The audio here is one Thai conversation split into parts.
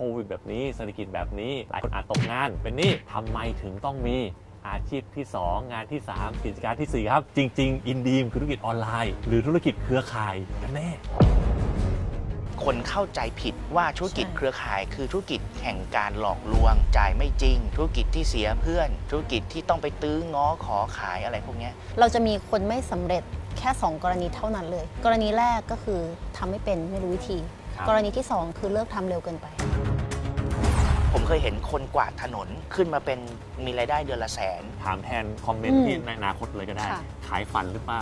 ควิดแบบนี้เศรษฐกิจแบบนี้หลายคนอาจตกงาน เป็นหนี่ทำไมถึงต้องมีอาชีพที่ 2 งานที่ 3 กิจการทีสี่ 4 ครับ จริง ๆ อินดีมคือธุรกิจออนไลน์ หรือธุรกิจเครือข่ายกันแน่คนเข้าใจผิดว่าธุรกิจใช่เครือข่าย คือธุรกิจแห่งการหลอกลวงจ่ายไม่จริง ธุรกิจที่เสียเพื่อน ธุรกิจที่ต้องไปตื้อง้อขอขายอะไรพวกเนี้ยเราจะมีคนไม่สำเร็จแค่ 2 กรณีเท่านั้นเลย กรณีแรกก็คือทำไม่เป็นไม่รู้วิธีครับกรณีที่ 2 คือเลิกทำเร็วเกินไป ผมเคยเห็นคนกวาดถนนขึ้นมาเป็นมีรายได้เดือนละแสน ถามแทนคอมเมนต์อืมที่ในอนาคตเลยก็ได้ ค่ะ ขายฝันหรือเปล่า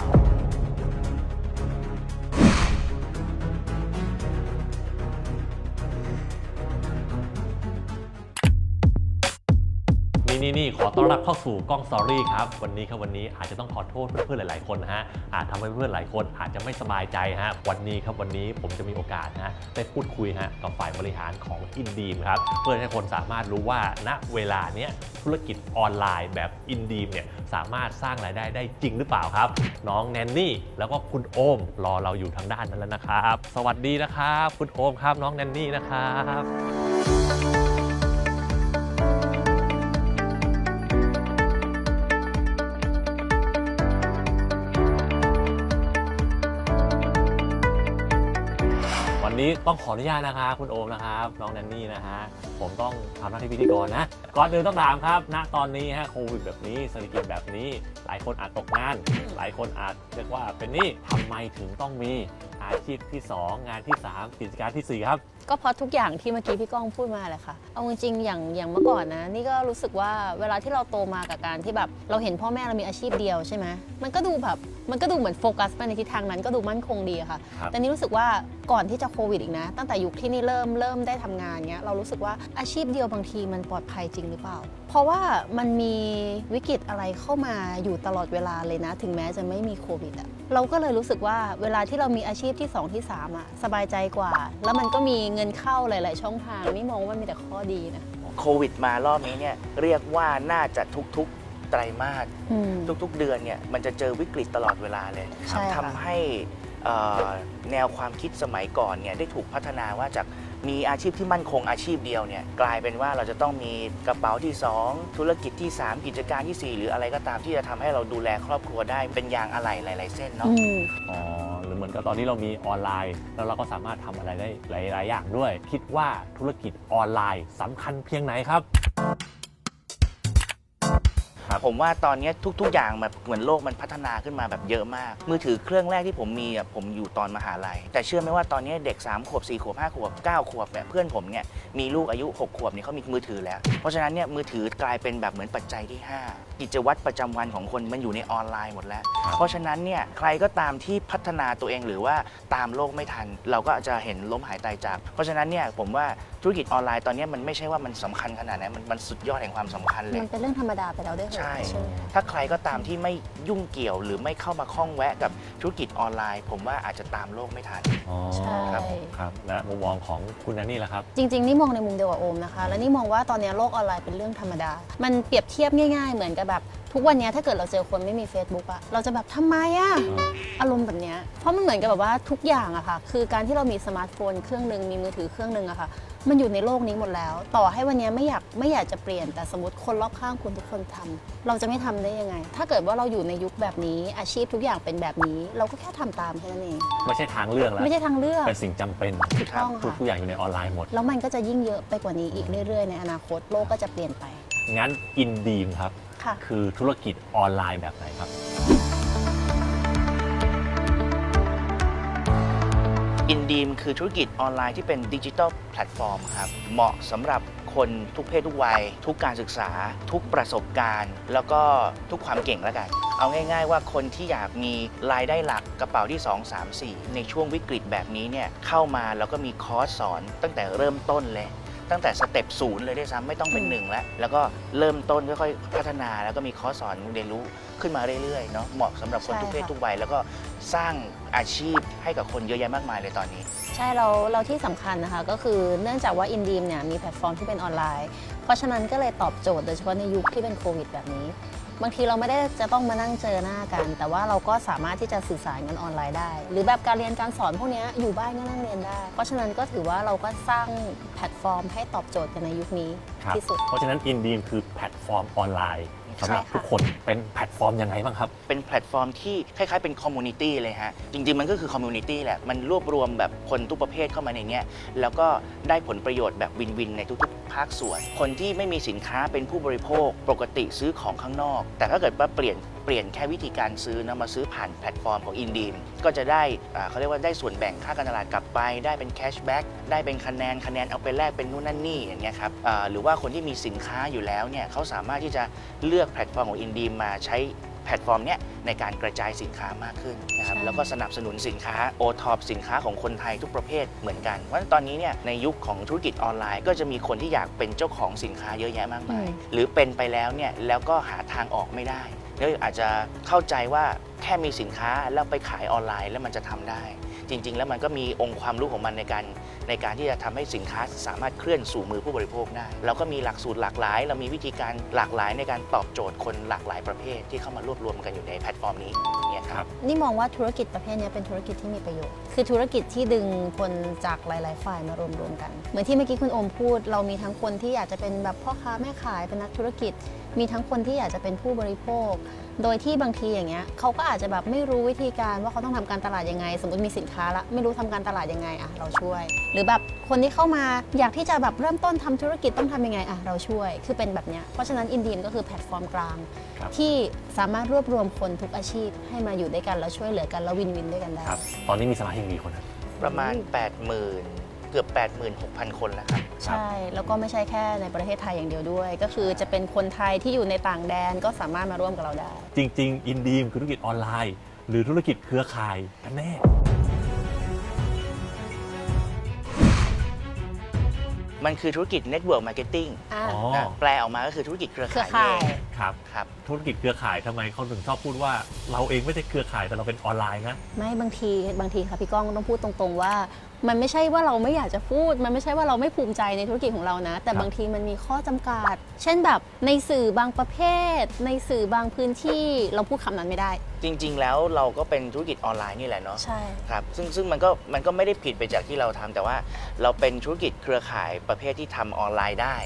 นี่นี่ขอต้อนรับเข้าสู่กล้องสอรี่ครับ วันนี้ครับวันนี้อาจจะต้องขอโทษเพื่อนๆหลาย ๆ คนนะฮะอาจทำให้เพื่อนๆหลายคนอาจจะไม่สบายใจฮะวันนี้ครับวันนี้ผมจะมีโอกาสนะฮะได้พูดคุยฮะกับฝ่ายบริหารของอินดีมครับเพื่อให้คนสามารถรู้ว่าณเวลาเนี้ยธุรกิจออนไลน์แบบอินดีมเนี่ยสามารถสร้างรายได้ได้จริงหรือเปล่าครับ น้องแนนนี่แล้วก็คุณโอมรอเราอยู่ทางด้านนั้นแล้วนะครับ สวัสดีนะครับ คุณโอมครับน้องแนนนี่นะครับ ต้องขออนุญาตนะครับคุณโอมนะครับน้องแนนนี่นะฮะผมต้องทำหน้าที่พิธีกรนะก่อนอื่นต้องถามครับ ณตอนนี้ฮะโควิดแบบนี้เศรษฐกิจแบบนี้ หลายคนอาจตกงาน หลายคนอาจเรียกว่าเป็นหนี้ทำไมถึงต้องมีอาชีพที่ 2 งานที่ 3 กิจการทีสี่ 4 ครับ ก็เพราะทุกอย่างที่เมื่อกี้พี่ก้องพูดมาแหละค่ะ เอาจริงๆอย่างอย่างเมื่อก่อนนะ นี่ก็รู้สึกว่าเวลาที่เราโตมากับการที่แบบเราเห็นพ่อแม่เรามีอาชีพเดียวใช่ไหมมันก็ดูแบบ มันก็ดูเหมือนโฟกัสไปในทิศทางนั้นก็ดูมั่นคงดีอะค่ะ ครับแต่นี่รู้สึกว่าก่อนที่จะโควิดอีกนะ ตั้งแต่ยุคที่นี่เริ่มเริ่มได้ทำงานเงี้ยเรารู้สึกว่าอาชีพเดียวบางทีมันปลอดภัยจริงหรือเปล่า เพราะว่ามันมีวิกฤตอะไรเข้ามาอยู่ตลอดเวลาเลยนะ ถึงแม้จะไม่มีโควิดอะเราก็เลยรู้สึกว่าเวลาที่เรามีอาชีพที่สองที่สามอะสบายใจกว่า แล้วมันก็มีเงินเข้าหลาย ๆ ช่องทางนี่มองว่ามันมีแต่ข้อดีนะ โควิดมารอบนี้เนี่ยเรียกว่าน่าจะทุกๆ ไตรมาสอืม ทุกๆเดือนเนี่ยมันจะเจอวิกฤตตลอดเวลาเลยใช่ค่ะ ทำให้เอ่อแนวความคิดสมัยก่อนเนี่ยได้ถูกพัฒนาว่าจากมีอาชีพที่มั่นคงอาชีพเดียวเนี่ยกลายเป็นว่าเราจะต้องมีกระเป๋าที่ 2 ธุรกิจที่ 3 กิจการที่ 4 หรืออะไรก็ตามที่จะทำให้เราดูแลครอบครัวได้เป็นยางอะไหล่หลาย ๆ เส้นเนาะ อืม อ๋อหรือเหมือนกับตอนนี้เรามีออนไลน์ แล้วเราก็สามารถทำอะไรได้หลาย ๆ อย่างด้วย คิดว่าธุรกิจออนไลน์สำคัญเพียงไหนครับครับ ผมว่าตอนนี้ทุก ๆ อย่างแบบเหมือนโลกมันพัฒนาขึ้นมาแบบเยอะมาก มือถือเครื่องแรกที่ผมมีอะผมอยู่ตอนมหาลัย แต่เชื่อไหมว่าตอนนี้เด็ก 3 ขวบ 4 ขวบ 5 ขวบ 9 ขวบเนี่ยเพื่อนผมเนี่ยมีลูกอายุ 6 ขวบเนี่ยเขามีมือถือแล้ว เพราะฉะนั้นเนี่ยมือถือกลายเป็นแบบเหมือนปัจจัยที่ 5 กิจวัตรประจำวันของคนมันอยู่ในออนไลน์หมดแล้วครับเพราะฉะนั้นเนี่ยใครก็ตามที่พัฒนาตัวเองหรือว่าตามโลกไม่ทัน เราก็จะเห็นล้มหายตายจาก เพราะฉะนั้นเนี่ยผมว่าธุรกิจออนไลน์ตอนนี้มันไม่ใช่ว่ามันสำคัญขนาดนั้นมันมันสุดยอดแห่งความสำคัญเลยมันเป็นเรื่องธรรมดาไปแล้วด้วยเหรอใช่ใช่ไหมถ้าใครก็ตามที่ไม่ยุ่งเกี่ยวหรือไม่เข้ามาข้องแวะกับธุรกิจออนไลน์ ผมว่าอาจจะตามโลกไม่ทัน อ๋อใช่ ครับครับ และมุมมองของคุณแนนนี่ล่ะครับ จริง ๆ นี่มองในมุมเดียวกับโอมนะคะ และนี่มองว่าตอนนี้โลกออนไลน์เป็นเรื่องธรรมดา มันเปรียบเทียบง่าย ๆ เหมือนกับแบบ ทุกวันนี้ถ้าเกิดเราเจอคนไม่มี Facebook อะเราจะแบบทำไมอะอารมณ์แบบเนี้ยเพราะมันเหมือนกับแบบว่าทุกอย่างอะค่ะ คือการที่เรามีสมาร์ทโฟนเครื่องหนึ่งมีมือถือเครื่องหนึ่งอะค่ะ มันอยู่ในโลกนี้หมดแล้ว ต่อให้วันนี้ไม่อยากไม่อยากจะเปลี่ยนแต่สมมติคนรอบข้างคุณทุกคนทำเราจะไม่ทำได้ยังไง ถ้าเกิดว่าเราอยู่ในยุคแบบนี้ อาชีพทุกอย่างเป็นแบบนี้ เราก็แค่ทำตามแค่นั้นเองไม่ใช่ทางเลือกแล้ว ไม่ใช่ทางเลือก เป็นสิ่งจำเป็นถูกต้องทุกค่ะ ทุกอย่างอยู่ในออนไลน์หมด แล้วมันก็จะยิ่งเยอะไปกว่านี้อีกเรื่อยๆ ในอนาคตโลกก็จะเปลี่ยนไป งั้นอินดีมครับ ค่ะ คือธุรกิจออนไลน์แบบไหนครับอินดีมคือธุรกิจออนไลน์ที่เป็นดิจิทัลแพลตฟอร์มครับ เหมาะสำหรับคนทุกเพศทุกวัย ทุกการศึกษา ทุกประสบการณ์ แล้วก็ทุกความเก่งแล้วกัน เอาง่าย ๆ ว่าคนที่อยากมีรายได้หลักกระเป๋าที่ 2 3 4 ในช่วงวิกฤตแบบนี้เนี่ยเข้ามาแล้วก็มีคอร์สสอนตั้งแต่เริ่มต้นเลย ตั้งแต่สเต็ปศูนย์เลยด้วยซ้ำไม่ต้องเป็นอืมหนึ่งแล้ว แล้วก็เริ่มต้นค่อยๆพัฒนาแล้วก็มีคอร์สสอนเรียนรู้ขึ้นมาเรื่อยๆเนาะเหมาะสำหรับคนทุกเพศทุกวัยแล้วก็สร้างอาชีพให้กับคนเยอะแยะมากมายเลยตอนนี้ ใช่เราเราที่สำคัญนะคะ ก็คือเนื่องจากว่าอินดีมเนี่ยมีแพลตฟอร์มที่เป็นออนไลน์ เพราะฉะนั้นก็เลยตอบโจทย์โดยเฉพาะในยุคที่เป็นโควิดแบบนี้ บางทีเราไม่ได้จะต้องมานั่งเจอหน้ากัน แต่ว่าเราก็สามารถที่จะสื่อสารกันออนไลน์ได้ หรือแบบการเรียนการสอนพวกเนี้ยอยู่บ้านก็นั่งเรียนได้ เพราะฉะนั้นก็ถือว่าเราก็สร้างแพลตฟอร์ม ให้ตอบโจทย์กันในยุคนี้ครับที่สุด เพราะฉะนั้นอินดีมคือแพลตฟอร์มออนไลน์สำหรับใช่ค่ะทุกคนเป็นแพลตฟอร์มยังไงบ้างครับ เป็นแพลตฟอร์มที่คล้ายๆเป็นคอมมูนิตี้เลยฮะ จริงๆ มันก็คือคอมมูนิตี้แหละ มันรวบรวมแบบคนทุกประเภทเข้ามาในเนี้ยแล้วก็ได้ผลประโยชน์แบบวินวินในทุกๆ ภาคส่วน คนที่ไม่มีสินค้าเป็นผู้บริโภคปกติซื้อของข้างนอก แต่ถ้าเกิดว่าเปลี่ยนเปลี่ยนแค่วิธีการซื้อนะมาซื้อผ่านแพลตฟอร์มของอินดีมก็จะได้อ่าเขาเรียกว่าได้ส่วนแบ่งค่าการตลาดกลับไป ได้เป็นแคชแบ็กได้เป็นคะแนนคะแนนเอาไปแลกเป็นนู่นนั่นนี่อย่างเงี้ยครับอ่าหรือว่าคนที่มีสินค้าอยู่แล้วเนี่ยเขาสามารถที่จะเลือกแพลตฟอร์มของอินดีมมาใช้ พลตฟอร์มเนี้ยในการกระจายสินค้ามากขึ้นนะครับใช่แล้วก็สนับสนุนสินค้าโอท็อปสินค้าของคนไทยทุกประเภทเหมือนกันเพราะฉะนั้นตอนนี้เนี่ยในยุคของธุรกิจออนไลน์ ก็จะมีคนที่อยากเป็นเจ้าของสินค้าเยอะแยะมากมายอืมหรือเป็นไปแล้วเนี่ยแล้วก็หาทางออกไม่ได้แล้วอาจจะเข้าใจว่าแค่มีสินค้าแล้วไปขายออนไลน์แล้วมันจะทำได้ จริง ๆ แล้วมันก็มีองค์ความรู้ของมันในการในการที่จะทำให้สินค้าสามารถเคลื่อนสู่มือผู้บริโภคได้ เราก็มีหลักสูตรหลากหลาย เรามีวิธีการหลากหลายในการตอบโจทย์คนหลากหลายประเภทที่เข้ามารวบรวมกันอยู่ในแพลตฟอร์มนี้เนี่ยครับนี่มองว่าธุรกิจประเภทนี้เป็นธุรกิจที่มีประโยชน์ คือธุรกิจที่ดึงคนจากหลาย ๆ ฝ่ายมารวมรวมๆกัน เหมือนที่เมื่อกี้คุณโอมพูด เรามีทั้งคนที่อยากจะเป็นแบบพ่อค้าแม่ขายเป็นนักธุรกิจ มีทั้งคนที่อยากจะเป็นผู้บริโภค โดยที่บางทีอย่างเงี้ยเขาก็อาจจะแบบไม่รู้วิธีการว่าเขาต้องทำการตลาดยังไง สมมติมีสินค้าละไม่รู้ทำการตลาดยังไงอะเราช่วย หรือแบบคนที่เข้ามาอยากที่จะแบบเริ่มต้นทำธุรกิจต้องทำยังไงอะเราช่วย คือเป็นแบบเนี้ยเพราะฉะนั้นอินดีมก็คือแพลตฟอร์มกลางครับที่สามารถรวบรวมคนทุกอาชีพ ให้มาอยู่ด้วยกันแล้วช่วยเหลือกันแล้ววินวินด้วยกันได้ครับตอนนี้มีสมาชิกกี่คนครับประมาณ 80,000 เกือบ 86,000 คนแล้วครับ ใช่ แล้วก็ไม่ใช่แค่ในประเทศไทยอย่างเดียวด้วย ก็คือจะเป็นคนไทยที่อยู่ในต่างแดนก็สามารถมาร่วมกับเราได้ จริง ๆ อินดีมคือธุรกิจออนไลน์ หรือธุรกิจเครือข่ายกันแน่ มันคือธุรกิจ Network Marketing อ่าอ๋อ นะแปลออกมาก็คือธุรกิจเครือเครือข่ายข่าย เองครับ ครับ ธุรกิจเครือข่ายทำไมเขาถึงชอบพูดว่า เราเองไม่ใช่เครือข่ายแต่เราเป็นออนไลน์นะ ไม่บางทีบางทีค่ะพี่ก้องต้องพูดตรงๆว่า มันไม่ใช่ว่าเราไม่อยากจะพูด มันไม่ใช่ว่าเราไม่ภูมิใจในธุรกิจของเรานะ แต่ครับบางทีมันมีข้อจำกัด เช่นแบบในสื่อบางประเภท ในสื่อบางพื้นที่เราพูดคำนั้นไม่ได้ จริง ๆ แล้วเราก็เป็นธุรกิจออนไลน์นี่แหละเนาะใช่ ครับซึ่งซึ่งมันก็มันก็ไม่ได้ผิดไปจากที่เราทำแต่ว่าเราเป็นธุรกิจเครือข่ายประเภทที่ทำออนไลน์ได้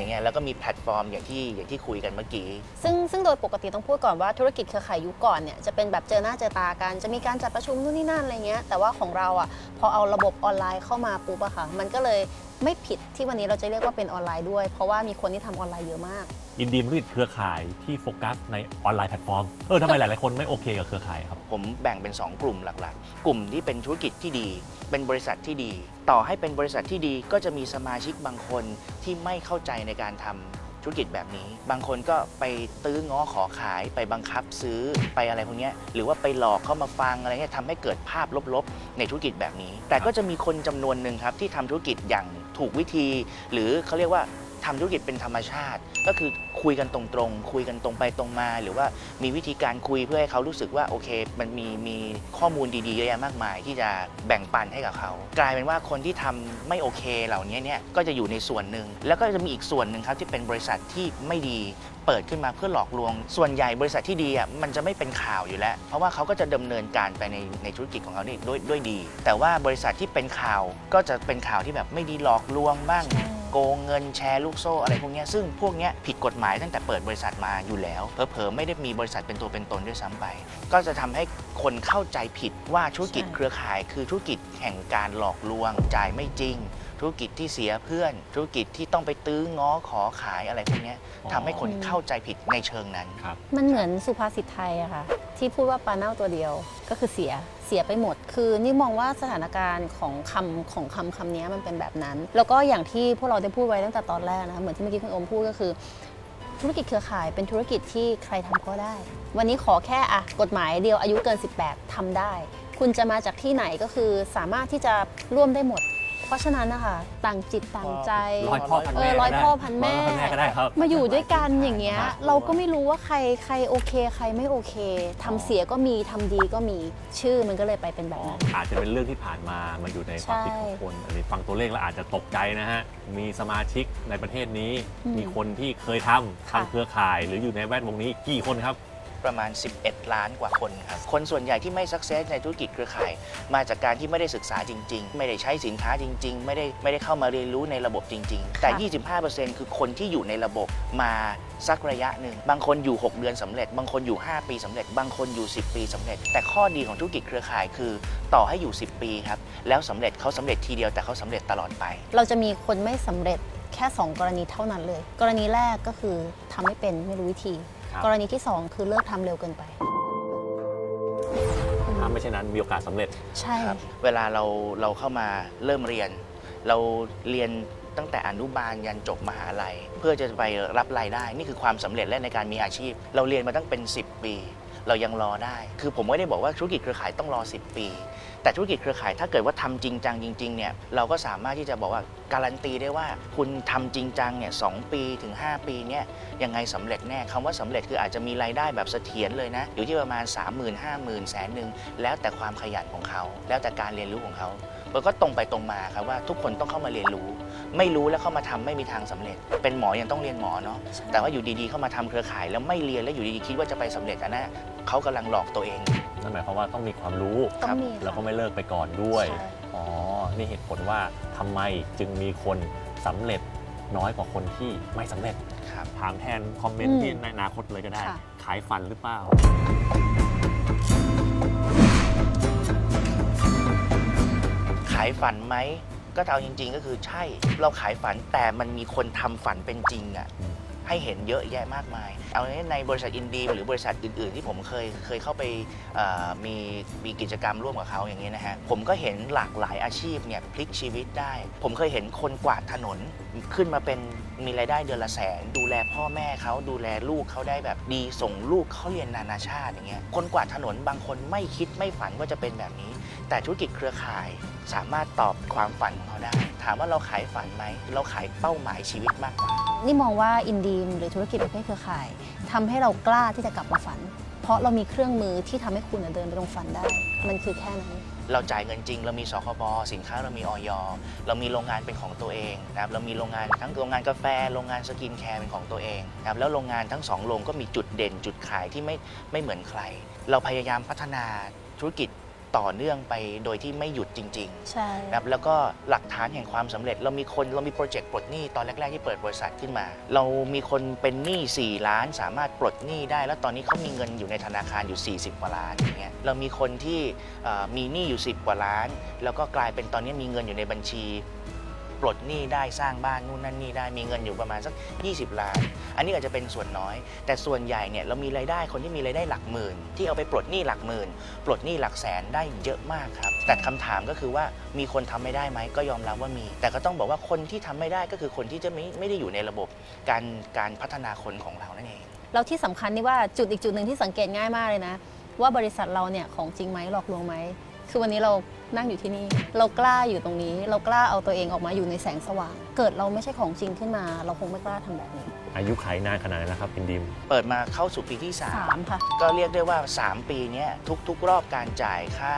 อย่างเงี้ยแล้วก็มีแพลตฟอร์มอย่างที่อย่างที่คุยกันเมื่อกี้ ซึ่งซึ่งโดยปกติต้องพูดก่อนว่าธุรกิจเครือข่ายยุคก่อนเนี่ยจะเป็นแบบเจอหน้าเจอตากัน จะมีการจัดประชุมนู่นนี่นั่นอะไรเงี้ยแต่ว่าของเราอะพอเอาระบบออนไลน์เข้ามาปุ๊บอะค่ะมันก็เลยไม่ผิดที่วันนี้เราจะเรียกว่าเป็นออนไลน์ด้วย เพราะว่ามีคนที่ทำออนไลน์เยอะมากอินดีมธุรกิจเครือข่ายที่โฟกัสในออนไลน์แพลตฟอร์ม เออทำไมหลาย ๆ คนไม่โอเคกับเครือข่ายครับ ผมแบ่งเป็น 2 กลุ่มหลักๆ กลุ่มที่เป็นธุรกิจที่ดี เป็นบริษัทที่ดีต่อให้เป็นบริษัทที่ดีก็จะมีสมาชิกบางคนที่ไม่เข้าใจในการทำธุรกิจแบบนี้ บางคนก็ไปตื้อง้อขอขายไปบังคับซื้อไปอะไรพวกเนี้ยหรือว่าไปหลอกเข้ามาฟังอะไรเงี้ยทำให้เกิดภาพลบๆ ในธุรกิจแบบนี้ แต่ก็จะมีคนจำนวนหนึ่งครับที่ทำธุรกิจอย่างถูกวิธี หรือเขาเรียกว่า ทำธุรกิจเป็นธรรมชาติ ก็คือคุยกันตรงๆ คุยกันตรงไปตรงมา หรือว่ามีวิธีการคุยเพื่อให้เขารู้สึกว่าโอเค มันมีมีข้อมูลดีๆเยอะแยะมากมาย ที่จะแบ่งปันให้กับเขา กลายเป็นว่าคนที่ทำไม่โอเคเหล่านี้เนี่ยก็จะอยู่ในส่วนหนึ่งแล้วก็จะมีอีกส่วนหนึ่งครับที่เป็นบริษัทที่ไม่ดีเปิดขึ้นมาเพื่อหลอกลวง ส่วนใหญ่บริษัทที่ดีอะมันจะไม่เป็นข่าวอยู่แล้ว เพราะว่าเขาก็จะดำเนินการไปในในธุรกิจของเขานี่ด้วยด้วยดี แต่ว่าบริษัทที่เป็นข่าวก็จะเป็นข่าวที่แบบไม่ดีหลอกลวงบ้าง โกงเงินแชร์ลูกโซ่อะไรพวกเนี้ยซึ่งพวกเนี้ยผิดกฎหมายตั้งแต่เปิดบริษัทมาอยู่แล้วเผลอๆไม่ได้มีบริษัทเป็นตัวเป็นตนด้วยซ้ำไป ก็จะทำให้คนเข้าใจผิดว่าธุรกิจใช่เครือข่าย คือธุรกิจแห่งการหลอกลวงจ่ายไม่จริง ธุรกิจที่เสียเพื่อน ธุรกิจที่ต้องไปตื้อง้อขอขายอะไรพวกเนี้ยอ๋อทำให้คนเข้าใจผิดในเชิงนั้นครับมันเหมือนสุภาษิตไทยอะค่ะที่พูดว่าปลาเน่าตัวเดียวก็คือเสียเสียไปหมด คือนี่มองว่าสถานการณ์ของคำของคำคำนี้มันเป็นแบบนั้น แล้วก็อย่างที่พวกเราได้พูดไว้ตั้งแต่ตอนแรกนะคะเหมือนที่เมื่อกี้คุณโอมพูดก็คือ ธุรกิจเครือข่ายเป็นธุรกิจที่ใครทำก็ได้ วันนี้ขอแค่อะกฎหมายเดียวอายุเกิน 18ทำได้ คุณจะมาจากที่ไหนก็คือสามารถที่จะร่วมได้หมด เพราะฉะนั้นนะคะต่างจิตต่างใจ ร้อยพ่อพันเอแม่อร้อยพ่อพันแม่ ร้อยพ่อพันแม่ก็ได้ครับ มาอยู่ด้วยกันอย่างเงี้ย ครับ เราก็ไม่รู้ว่าใครใครโอเค ใครไม่โอเคทำเสียก็มีทำดีก็มีชื่อมันก็เลยไปเป็นแบบนั้น อาจจะเป็นเรื่องที่ผ่านมามาอยู่ในความคิดของคนอันนี้ฟังตัวเลขแล้วอาจจะตกใจนะฮะ มีสมาชิกในประเทศนี้ อืมมีคนที่เคยทำค่ะ ทำเครือข่าย หรืออยู่ในแวดวงนี้กี่คนครับ ประมาณ 11 ล้านกว่าคนครับ คนส่วนใหญ่ที่ไม่สักเซสในธุรกิจเครือข่าย มาจากการที่ไม่ได้ศึกษาจริง ๆ ไม่ได้ใช้สินค้าจริง ๆ ไม่ได้ไม่ได้เข้ามาเรียนรู้ในระบบจริง ๆ แต่ 25%คือคนที่อยู่ในระบบมาสักระยะหนึ่ง บางคนอยู่ 6 เดือนสำเร็จ บางคนอยู่ 5 ปีสำเร็จ บางคนอยู่ 10 ปีสำเร็จ แต่ข้อดีของธุรกิจเครือข่ายคือ ต่อให้อยู่ 10 ปีครับ แล้วสำเร็จเขาสำเร็จทีเดียวแต่เขาสำเร็จตลอดไป เราจะมีคนไม่สำเร็จแค่ 2 กรณีเท่านั้นเลย กรณีแรกก็คือทำไม่เป็นไม่รู้วิธีครับ กรณีที่ 2 คือเลิกทำเร็วเกินไป ถ้าไม่เช่นนั้นมีโอกาสสำเร็จ ใช่ครับเวลาเราเราเข้ามาเริ่มเรียน เราเรียนตั้งแต่อนุบาลยันจบมหาลัย เพื่อจะไปรับรายได้ นี่คือความสำเร็จและในการมีอาชีพ เราเรียนมาตั้งเป็น 10 ปี เรายังรอได้ คือผมไม่ได้บอกว่าธุรกิจเครือข่ายต้องรอ 10 ปี แต่ธุรกิจเครือข่ายถ้าเกิดว่าทำจริงจังจริงๆเนี่ยเราก็สามารถที่จะบอกว่าการันตีได้ว่าคุณทำจริงจังเนี่ยสปีถึง 5 ปีเนี่ยยังไงสำเร็จแน่คำว่าสำเร็จคืออาจจะมีรายได้แบบเสถียรเลยนะ อยู่ที่ประมาณ 3 0 0 0 0 5 0 0 0 0แสนหนึ่งแล้วแต่ความขยันของเขา แล้วแต่การเรียนรู้ของเขา มันก็ตรงไปตรงมาครับว่าทุกคนต้องเข้ามาเรียนรู้ ไม่รู้แล้วเข้ามาทำไม่มีทางสำเร็จ เป็นหมอยังต้องเรียนหมอเนาะใช่แต่ว่าอยู่ดีๆเข้ามาทำเครือข่าย แล้วไม่เรียนแล้วอยู่ดีๆคิดว่าจะไปสำเร็จอันนั้นเขากำลังหลอกตัวเองนั่นหมายความว่าต้องมีความรู้ต้องมีแล้วก็ค่ะไม่เลิกไปก่อนด้วยใช่อ๋อนี่เหตุผลว่าทำไมจึงมีคนสำเร็จน้อยกว่าคนที่ไม่สำเร็จครับถามแทนคอมเมนต์อืมที่ในอนาคตเลยก็ได้ค่ะขายฝันหรือเปล่าขายฝันไหมก็เอาจริง ๆ ก็คือใช่เราขายฝันแต่มันมีคนทำฝันเป็นจริงอะอืมให้เห็นเยอะแยะมากมาย เอาในในบริษัทอินดีหรือบริษัทอื่น ๆ ที่ผมเคยเคยเข้าไปเอ่อมีมีกิจกรรมร่วมกับเขาอย่างนี้ยนะฮะผมก็เห็นหลากหลายอาชีพเนี่ยพลิกชีวิตได้ ผมเคยเห็นคนกวาดถนนขึ้นมาเป็นมีรายได้เดือนละแสน ดูแลพ่อแม่เขาดูแลลูกเขาได้แบบดีส่งลูกเขาเรียนนานาชาติอย่างเงี้ยคนกวาดถนนบางคนไม่คิดไม่ฝันว่าจะเป็นแบบนี้ แต่ธุรกิจเครือข่ายสามารถตอบความฝันของเขาได้ ถามว่าเราขายฝันไหม เราขายเป้าหมายชีวิตมากกว่า นี่มองว่าอินดีมหรือธุรกิจประเภทเครือข่ายทำให้เรากล้าที่จะกลับมาฝัน เพราะเรามีเครื่องมือที่ทำให้คุณเดินไปตรงฝันได้ มันคือแค่นั้นเราจ่ายเงินจริง เรามีสคบสินค้าเรามีออยเรามีโรงงานเป็นของตัวเองนะครับเรามีโรงงานทั้งโรงงานกาแฟ โรงงานสกินแคร์เป็นของตัวเองนะครับแล้วโรงงานทั้งสองโรงก็มีจุดเด่นจุดขายที่ไม่ไม่เหมือนใคร เราพยายามพัฒนาธุรกิจ ต่อเนื่องไปโดยที่ไม่หยุดจริงๆใช่นะครับแล้วก็หลักฐานแห่งความสำเร็จ เรามีคนเรามีโปรเจกต์ปลดหนี้ตอนแรก ๆ ที่เปิดบริษัทขึ้นมา เรามีคนเป็นหนี้ 4 ล้าน สามารถปลดหนี้ได้ แล้วตอนนี้เขามีเงินอยู่ในธนาคารอยู่ 40 กว่าล้านอย่างเงี้ยเรามีคนที่เอ่อมีหนี้อยู่ 10 กว่าล้าน แล้วก็กลายเป็นตอนนี้มีเงินอยู่ในบัญชี ปลดหนี้ได้สร้างบ้านนู่นนั่นนี่ได้มีเงินอยู่ประมาณสัก 20 ล้าน อันนี้อาจจะเป็นส่วนน้อย แต่ส่วนใหญ่เนี่ยเรามีรายได้คนที่มีรายได้หลักหมื่น ที่เอาไปปลดหนี้หลักหมื่น ปลดหนี้หลักแสนได้เยอะมากครับ แต่คำถามก็คือว่ามีคนทำไม่ได้ไหมก็ยอมรับว่ามี แต่ก็ต้องบอกว่าคนที่ทำไม่ได้ก็คือคนที่จะไม่ไม่ได้อยู่ในระบบการการพัฒนาคนของเรานั่นเองแล้วที่สำคัญนี่ว่าจุดอีกจุดหนึ่งที่สังเกตง่ายมากเลยนะ ว่าบริษัทเราเนี่ยของจริงไหมหลอกลวงไหม คือวันนี้เรานั่งอยู่ที่นี่ เรากล้าอยู่ตรงนี้ เรากล้าเอาตัวเองออกมาอยู่ในแสงสว่าง เกิดเราไม่ใช่ของจริงขึ้นมา เราคงไม่กล้าทำแบบนี้ อายุขายนานขนาดไหนแล้วครับอินดิม เปิดมาเข้าสู่ปีที่สาม3ค่ะ ก็เรียกได้ว่า 3 ปีเนี้ยทุกๆ รอบการจ่ายค่า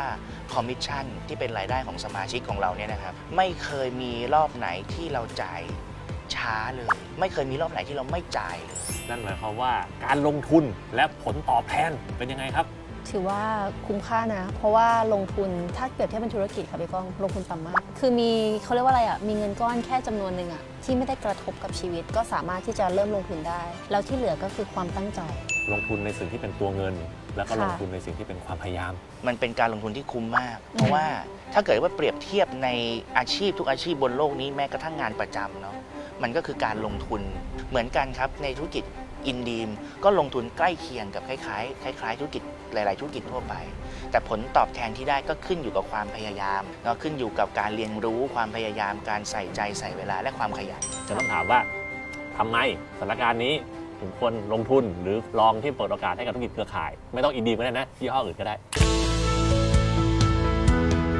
คอมมิชชั่นที่เป็นรายได้ของสมาชิกของเราเนี่ยนะครับ ไม่เคยมีรอบไหนที่เราจ่ายช้าเลย ไม่เคยมีรอบไหนที่เราไม่จ่ายเลย นั่นหมายความว่าการลงทุนและผลตอบแทนเป็นยังไงครับ ถือว่าคุ้มค่านะ เพราะว่าลงทุนถ้าเกิดเทียบเป็นธุรกิจค่ะพี่ก้องลงทุนต่ำมาก คือมีเขาเรียกว่าอะไรอะมีเงินก้อนแค่จำนวนหนึ่งอะที่ไม่ได้กระทบกับชีวิต ก็สามารถที่จะเริ่มลงทุนได้ แล้วที่เหลือก็คือความตั้งใจ ลงทุนในสิ่งที่เป็นตัวเงิน แล้วก็ค่ะลงทุนในสิ่งที่เป็นความพยายาม มันเป็นการลงทุนที่คุ้มมากอืมเพราะว่าถ้าเกิดว่าเปรียบเทียบในอาชีพทุกอาชีพบนโลกนี้แม้กระทั่งงานประจำเนาะมันก็คือการลงทุนเหมือนกันครับในธุรกิจ อินดีมก็ลงทุนใกล้เคียงกับคล้ายๆคล้ายๆธุรกิจหลาย ๆ ธุรกิจทั่วไป แต่ผลตอบแทนที่ได้ก็ขึ้นอยู่กับความพยายามเนาะขึ้นอยู่กับการเรียนรู้ความพยายามการใส่ใจใส่เวลาและความขยันจะต้องถามว่าทำไมสถานการณ์นี้ถึงควรลงทุนหรือลองที่เปิดโอกาสให้กับธุรกิจเครือข่าย ไม่ต้องอินดีมก็ได้นะยี่ห้ออื่นก็ได้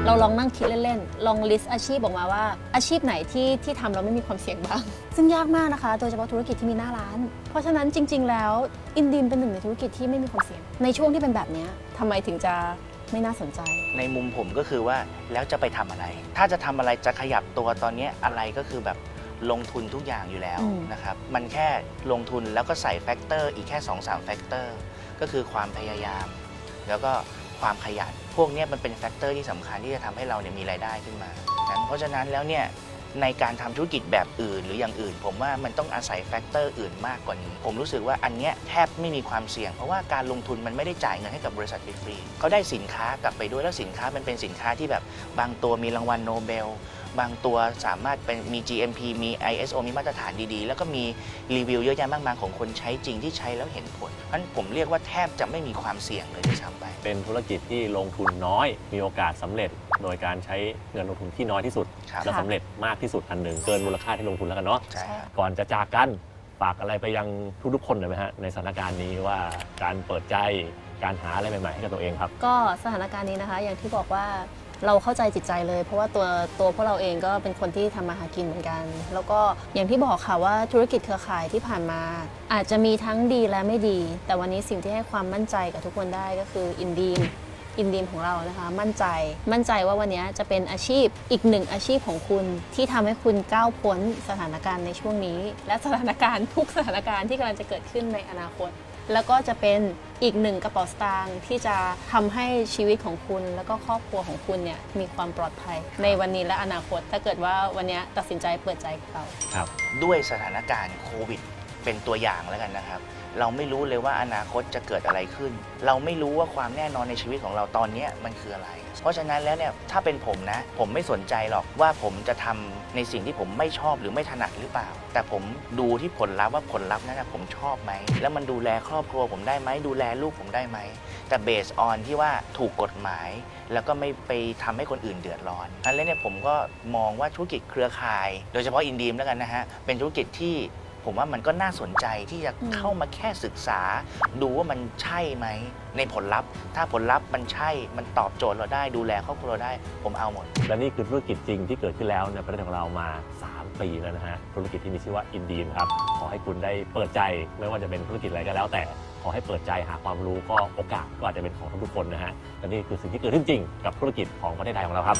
เราลองนั่งคิดเล่นๆ ลองลิสต์อาชีพออกมาว่า อาชีพไหนที่ที่ทำเราไม่มีความเสี่ยงบ้าง ซึ่งยากมากนะคะ โดยเฉพาะธุรกิจที่มีหน้าร้าน เพราะฉะนั้นจริง ๆ แล้วอินดีมเป็นหนึ่งในธุรกิจที่ไม่มีความเสี่ยง ในช่วงที่เป็นแบบเนี้ยทำไมถึงจะไม่น่าสนใจ ในมุมผมก็คือว่าแล้วจะไปทำอะไร ถ้าจะทำอะไรจะขยับตัวตอนเนี้ยอะไรก็คือแบบลงทุนทุกอย่างอยู่แล้วอืม นะครับ มันแค่ลงทุนแล้วก็ใส่แฟกเตอร์อีกแค่2-3แฟกเตอร์ก็คือความพยายาม แล้วก็ ความขยัน พวกนี้มันเป็นแฟกเตอร์ที่สำคัญที่จะทำให้เราเนี่ยมีรายได้ขึ้นมานั้นเพราะฉะนั้นแล้วเนี่ยในการทำธุรกิจแบบอื่นหรืออย่างอื่น ผมว่ามันต้องอาศัยแฟกเตอร์อื่นมากกว่านี้ ผมรู้สึกว่าอันเนี้ยแทบไม่มีความเสี่ยง เพราะว่าการลงทุนมันไม่ได้จ่ายเงินให้กับบริษัทฟรีเขาได้สินค้ากลับไปด้วยแล้วสินค้ามันเป็นสินค้าที่แบบบางตัวมีรางวัลโนเบล บางตัวสามารถเป็นมี GMP มี ISO มีมาตรฐานดีๆ แล้วก็มีรีวิวเยอะแยะมากมายของคนใช้จริงที่ใช้แล้วเห็นผลเพราะฉะนั้นผมเรียกว่าแทบจะไม่มีความเสี่ยงเลยด้วยซ้ำไป เป็นธุรกิจที่ลงทุนน้อย มีโอกาสสำเร็จ โดยการใช้เงินลงทุนที่น้อยที่สุด ครับ และสำเร็จมากที่สุดอันหนึ่งเกินมูลค่าที่ลงทุนแล้วกันเนาะ ใช่ครับ ก่อนจะจากกันฝากอะไรไปยังทุกๆคนหน่อยไหมฮะในสถานการณ์นี้ว่าการเปิดใจการหาอะไรใหม่ๆให้กับตัวเองครับ ก็สถานการณ์นี้นะคะ อย่างที่บอกว่า เราเข้าใจจิตใจเลย เพราะว่าตัวตัวพวกเราเองก็เป็นคนที่ทำมาหากินเหมือนกัน แล้วก็อย่างที่บอกค่ะว่าธุรกิจเครือข่ายที่ผ่านมา อาจจะมีทั้งดีและไม่ดี แต่วันนี้สิ่งที่ให้ความมั่นใจกับทุกคนได้ก็คืออินดีมอินดีมของเรานะคะ มั่นใจมั่นใจว่าวันนี้จะเป็นอาชีพอีกหนึ่งอาชีพของคุณที่ทำให้คุณก้าวพ้นสถานการณ์ในช่วงนี้ และสถานการณ์ทุกสถานการณ์ที่กำลังจะเกิดขึ้นในอนาคต แล้วก็จะเป็นอีกหนึ่งกระเป๋าสตางค์ที่จะทำให้ชีวิตของคุณ แล้วก็ครอบครัวของคุณเนี่ยมีความปลอดภัย ในวันนี้และอนาคต ถ้าเกิดว่าวันนี้ตัดสินใจเปิดใจกับเราครับ ด้วยสถานการณ์โควิด เป็นตัวอย่างแล้วกันนะครับ เราไม่รู้เลยว่าอนาคตจะเกิดอะไรขึ้น เราไม่รู้ว่าความแน่นอนในชีวิตของเราตอนนี้มันคืออะไร เพราะฉะนั้นแล้วเนี่ยถ้าเป็นผมนะ ผมไม่สนใจหรอกว่าผมจะทำในสิ่งที่ผมไม่ชอบหรือไม่ถนัดหรือเปล่า แต่ผมดูที่ผลลัพธ์ว่าผลลัพธ์นั้นนะผมชอบไหม แล้วมันดูแลครอบครัวผมได้ไหมดูแลลูกผมได้ไหมแต่เบสออนที่ว่าถูกกฎหมาย แล้วก็ไม่ไปทำให้คนอื่นเดือดร้อนอันนี้เนี่ยผมก็มองว่าธุรกิจเครือข่าย โดยเฉพาะอินดีมแล้วกันนะฮะเป็นธุรกิจที่ ผมว่ามันก็น่าสนใจที่จะเข้ามาแค่ศึกษา ดูว่ามันใช่ไหมในผลลัพธ์ ถ้าผลลัพธ์มันใช่ มันตอบโจทย์เราได้ดูแลครอบครัวเราได้ ผมเอาหมด และนี่คือธุรกิจจริงที่เกิดขึ้นแล้วในประเทศของเรามา 3 ปีแล้วนะฮะธุรกิจที่มีชื่อว่าอินดีมครับขอให้คุณได้เปิดใจไม่ว่าจะเป็นธุรกิจอะไรก็แล้วแต่ขอให้เปิดใจหาความรู้ก็โอกาสก็อาจจะเป็นของทุกคนนะฮะและนี่คือสิ่งที่เกิดขึ้นจริงกับธุรกิจของประเทศไทยของเราครับ